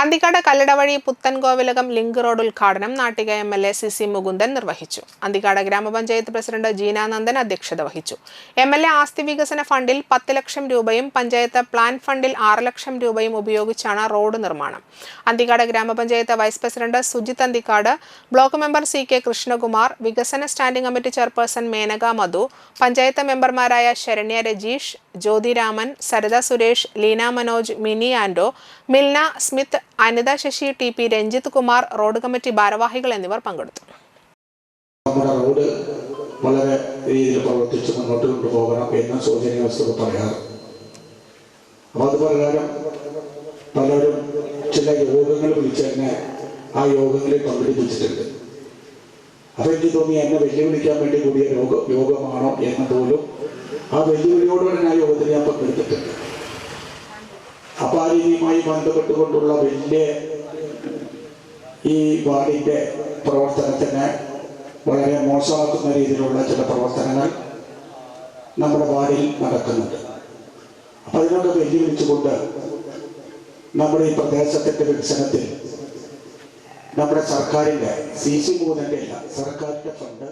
അന്തിക്കാട് കല്ലട വഴി പുത്തൻകോവിലകം link road ഉദ്ഘാടനം Nattika M L A C C Mukundan നിർവഹിച്ചു. അന്തിക്കാട് ഗ്രാമപഞ്ചായത്ത് പ്രസിഡന്റ് ജീനാനന്ദൻ അധ്യക്ഷത വഹിച്ചു. എം എൽ എ ആസ്തി വികസന ഫണ്ടിൽ പത്ത് ലക്ഷം രൂപയും പഞ്ചായത്ത് പ്ലാൻ ഫണ്ടിൽ ആറ് ലക്ഷം രൂപയും ഉപയോഗിച്ചാണ് റോഡ് നിർമ്മാണം. Anthikkad grama panchayat vice president Sujith Anthikkad block member C K Krishnakumar വികസന standing committee chairperson Menaka Madhu panchayat മെമ്പർമാരായ Saranya Rajeesh Jyothiraman Saritha Suresh Leena Manoj Mini Ando Milna Smith Anitha Sasi T P Ranjith Kumar road committee ഭാരവാഹികൾ എന്നിവർ പങ്കെടുത്തു. Road വളരെ രീതിയിൽ പ്രവർത്തിച്ച് മുന്നോട്ട് കൊണ്ടുപോകണം എന്ന് സൂചന വസ്തുക്കൾ പറയാറ് അപ്പോൾ അത് പലരും ചില യോഗങ്ങൾ വിളിച്ച് തന്നെ ആ യോഗങ്ങളിൽ പങ്കെടുപ്പിച്ചിട്ടുണ്ട്. അപ്പൊ എനിക്ക് തോന്നി എന്നെ വെല്ലുവിളിക്കാൻ വേണ്ടി കൂടിയ യോഗ യോഗമാണോ എന്ന് പോലും ആ വെല്ലുവിളിയോടുകൂടെ ഞാൻ യോഗത്തിൽ രീതിയുമായി ബന്ധപ്പെട്ടുകൊണ്ടുള്ള വലിയ ഈ വാർഡിന്റെ പ്രവർത്തനത്തിന് വളരെ മോശമാക്കുന്ന രീതിയിലുള്ള ചില പ്രവർത്തനങ്ങൾ നമ്മുടെ വാർഡിൽ നടക്കുന്നുണ്ട്. അപ്പൊ അതിനൊക്കെ വെല്ലുവിളിച്ചുകൊണ്ട് നമ്മുടെ ഈ പ്രദേശത്തിന്റെ വികസനത്തിൽ നമ്മുടെ സർക്കാരിന്റെ സി സി മൂന്നിന്റെ സർക്കാരിന്റെ ഫണ്ട്